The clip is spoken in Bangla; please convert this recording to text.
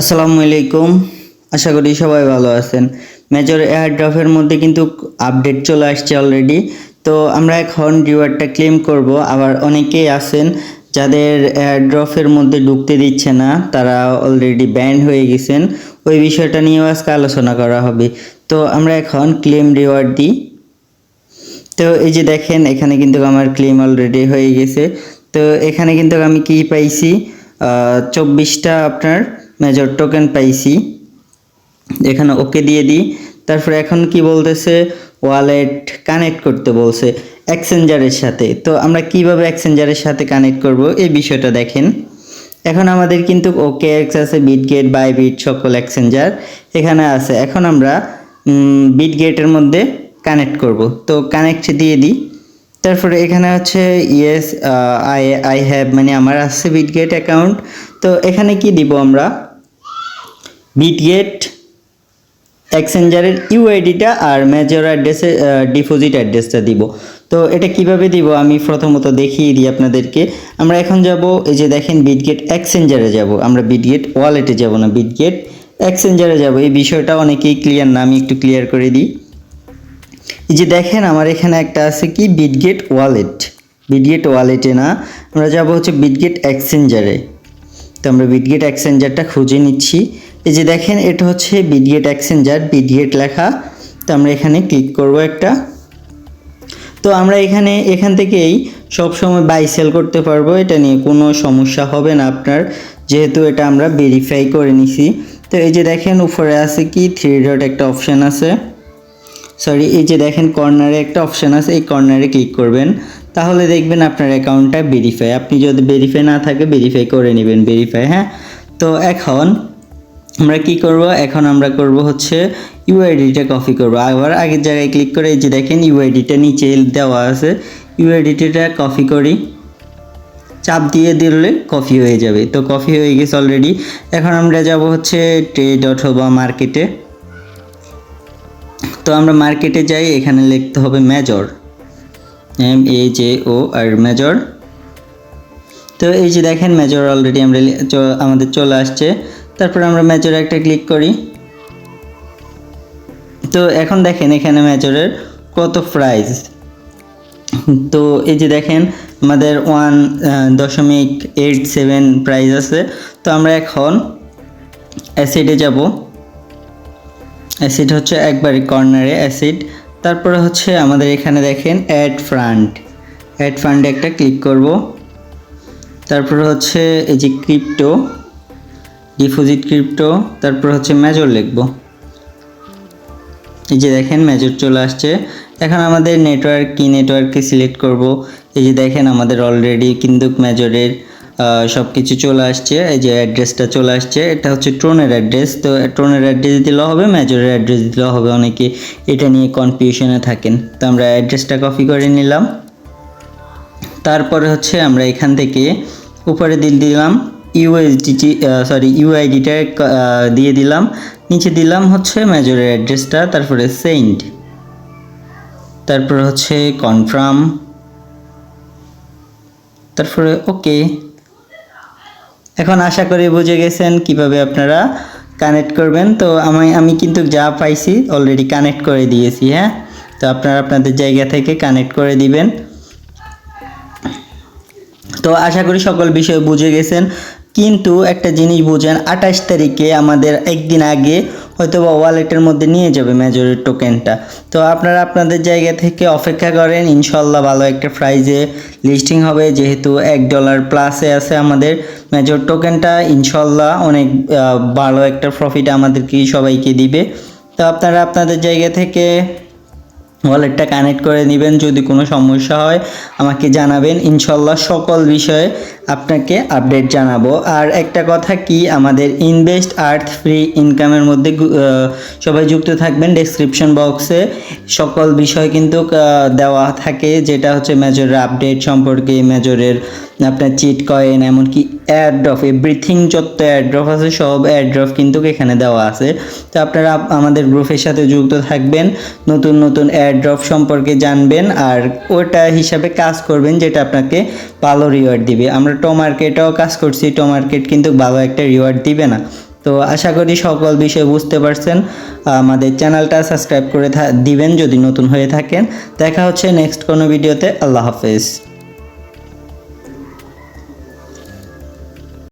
আসসালামু আলাইকুম। আশা করি সবাই ভালো আছেন। মেজর এয়ার ড্রপের মধ্যে কিন্তু আপডেট চলে আসছে অলরেডি তো আমরা এখন রিওয়ার্ডটা ক্লেম করব। আবার অনেকেই আছেন যাদের এয়ার ড্রপের মধ্যে ঢুকতে দিচ্ছে না, তারা অলরেডি ব্যান্ড হয়ে গেছেন। ওই বিষয়টা নিয়েও আজকে আলোচনা করা হবে। তো আমরা এখন ক্লেম রিওয়ার্ড দিই। তো এই যে দেখেন, এখানে কিন্তু আমার ক্লেম অলরেডি হয়ে গেছে। তো এখানে কিন্তু আমি কি পাইছি? চব্বিশটা আপনার মেজর টোকেন পাইছি। এখানে ওকে দিয়ে দিই। তারপরে এখন কি বলতেছে? ওয়ালেট কানেক্ট করতে বলছে এক্সচেঞ্জারের সাথে। তো আমরা কীভাবে এক্সচেঞ্জারের সাথে কানেক্ট করব? এই বিষয়টা দেখেন। এখন আমাদের কিন্তু ওকে এক্স আছে বিটগেট বাইবিট সকল এক্সচেঞ্জার এখানে আছে। এখন আমরা বিটগেটের মধ্যে কানেক্ট করব। তো কানেক্ট দিয়ে দিই। তারপরে এখানে হচ্ছে ইয়েস আই আই হ্যাভ মানে আমার আছে বিটগেট অ্যাকাউন্ট তো এখানে কি দিব আমরা? বিটগেট এক্সচেঞ্জারের ইউআইডিটা আর মেজর অ্যাড্রেসে ডিপোজিট অ্যাড্রেসটা দিব। তো এটা কীভাবে দিব? আমি প্রথমত দেখিয়ে দিই আপনাদেরকে। আমরা এখন যাব, এই যে দেখেন বিটগেট এক্সচেঞ্জারে যাব। আমরা বিটগেট ওয়ালেটে যাব না বিটগেট এক্সচেঞ্জারে যাব। এই বিষয়টা অনেকেই ক্লিয়ার না, আমি একটু ক্লিয়ার করে দিই। এই যে দেখেন, আমার এখানে একটা আছে কি? বিটগেট ওয়ালেট বিটগেট ওয়ালেটে না, আমরা যাব হচ্ছে বিটগেট এক্সচেঞ্জারে তো আমরা বিটগেট এক্সচেঞ্জারটা খুঁজে নিচ্ছি। এই যে দেখেন, এটা হচ্ছে বিটগেট এক্সচেঞ্জার বিটগেট লেখা। তো আমরা এখানে ক্লিক করব একটা। তো আমরা এখানে, এখান থেকেই সব সময় বাই সেল করতে পারব। এটা নিয়ে কোনো সমস্যা হবে না আপনার। যেহেতু এটা আমরা ভেরিফাই করে নিছি। তো এই যে দেখেন, উপরে আছে কি? থ্রি ডট একটা অপশান আছে। সরি এই যে দেখেন কর্নারে একটা অপশান আছে। এই কর্নারে ক্লিক করবেন। তাহলে দেখবেন আপনার অ্যাকাউন্টটা ভেরিফাই আপনি যদি ভেরিফাই না থাকে ভেরিফাই করে নেবেন ভেরিফাই হ্যাঁ? তো এখন আমরা কি করব? এখন আমরা করব হচ্ছে ইউআইডিটা কপি করব। আবার আগের জায়গায় ক্লিক করে এই যে দেখেন ইউআইডিটা নিচে দেওয়া আছে। ইউআইডিটা কপি করি। চাপ দিয়ে দিলে কফি হয়ে যাবে। তো কফি হয়ে গেছে অলরেডি এখন আমরা যাব হচ্ছে ট্রেড অথবা মার্কেটে তো আমরা মার্কেটে যাই, এখানে লিখতে হবে Major M A J O R Major তো এই যে দেখেন মেজর অলরেডি আমরা আমাদের চলে আসছে। তারপর আমরা মেজরে একটা ক্লিক করি। তো এখন দেখেন এখানে মেজরের কত প্রাইস তো এই যে দেখেন, আমাদের ওয়ান দশমিক এইট সেভেন প্রাইস আছে। তো আমরা এখন অ্যাসিডে যাব। অ্যাসিড হচ্ছে একবারে কর্নারে অ্যাসিড তারপরে হচ্ছে আমাদের এখানে দেখেন অ্যাড ফান্ড অ্যাড ফান্ডে একটা ক্লিক করব। তারপরে হচ্ছে এই যে ক্রিপ্টো ডিপোজিট ক্রিপ্টো, তারপর হচ্ছে মেজর লিখব। এই যে দেখেন, মেজর চলে আসছে। এখন আমাদের নেটওয়ার্ক, কি নেটওয়ার্ককে সিলেক্ট করব? এই যে দেখেন, আমাদের অলরেডি কিন্তু মেজরের সব কিছু চলে আসছে। এই যে অ্যাড্রেসটা চলে আসছে। এটা হচ্ছে ট্রোনের অ্যাড্রেস তো ট্রোনের অ্যাড্রেস দিলেও হবে, মেজরের অ্যাড্রেস দিলেও হবে, অনেকে এটা নিয়ে কনফিউশনে থাকেন। তো আমরা অ্যাড্রেসটা কপি করে নিলাম। তারপরে হচ্ছে আমরা এখান থেকে উপরে দিয়ে দিলাম। ইউএসডিটি সরি ইউআইডিটা দিয়ে দিলাম। নিচে দিলাম হচ্ছে মেজরের অ্যাড্রেসটা তারপরে সেন্ড তারপরে হচ্ছে কনফার্ম তারপরে ওকে এখন আশা করি বুঝে গেছেন কীভাবে আপনারা কানেক্ট করবেন। তো আমি আমি কিন্তু যা পাইছি অলরেডি কানেক্ট করে দিয়েছি হ্যাঁ? তো আপনারা আপনাদের জায়গা থেকে কানেক্ট করে দিবেন। তো আশা করি সকল বিষয় বুঝে গেছেন। কিন্তু একটা জিনিস বুঝেন, আঠাশ তারিখে আমাদের একদিন আগে হয়তো বা ওয়ালেটের মধ্যে নিয়ে যাবে মেজরের টোকেনটা তো আপনারা আপনাদের জায়গা থেকে অপেক্ষা করেন, ইনশাল্লাহ ভালো একটা প্রাইজে লিস্টিং হবে। যেহেতু এক ডলার প্লাসে আছে আমাদের মেজর টোকেনটা ইনশাল্লাহ অনেক ভালো একটা প্রফিট আমাদেরকে সবাইকে দিবে। তো আপনারা আপনাদের জায়গা থেকে ওয়ালেটটা কানেক্ট করে নেবেন, যদি কোনো সমস্যা হয় আমাকে জানাবেন। ইনশাল্লাহ সকল বিষয়ে আপনাকে আপডেট জানাব। আর একটা কথা কি, আমাদের ইনভেস্ট আর্থ ফ্রি ইনকামের মধ্যে সবাই যুক্ত থাকবেন ডেসক্রিপশন বক্সে। সকল বিষয় কিন্তু দেওয়া থাকে, যেটা হচ্ছে মেজরের আপডেট সম্পর্কে মেজরের আপনার চিট কয়েন এমনকি এয়ারড্রপ এভরিথিং যত এয়ারড্রপ আছে, সব এয়ারড্রপ কিন্তু এখানে দেওয়া আছে। তো আপনারা আমাদের গ্রুপের সাথে যুক্ত থাকবেন, নতুন নতুন এয়ারড্রপ সম্পর্কে জানবেন, আর ওটা হিসাবে কাজ করবেন যেটা আপনাকে ভালো রিওয়ার্ড দিবে। আমরা টো মার্কেটেও কাজ করছি টো মার্কেট কিন্তু ভালো একটা রিওয়ার্ড দিবে না। তো আশা করি সকল বিষয় বুঝতে পারছেন। আমাদের চ্যানেলটা সাবস্ক্রাইব করে দিবেন যদি নতুন হয়ে থাকেন। দেখা হচ্ছে নেক্সট কোনো ভিডিওতে আল্লাহ হাফেজ।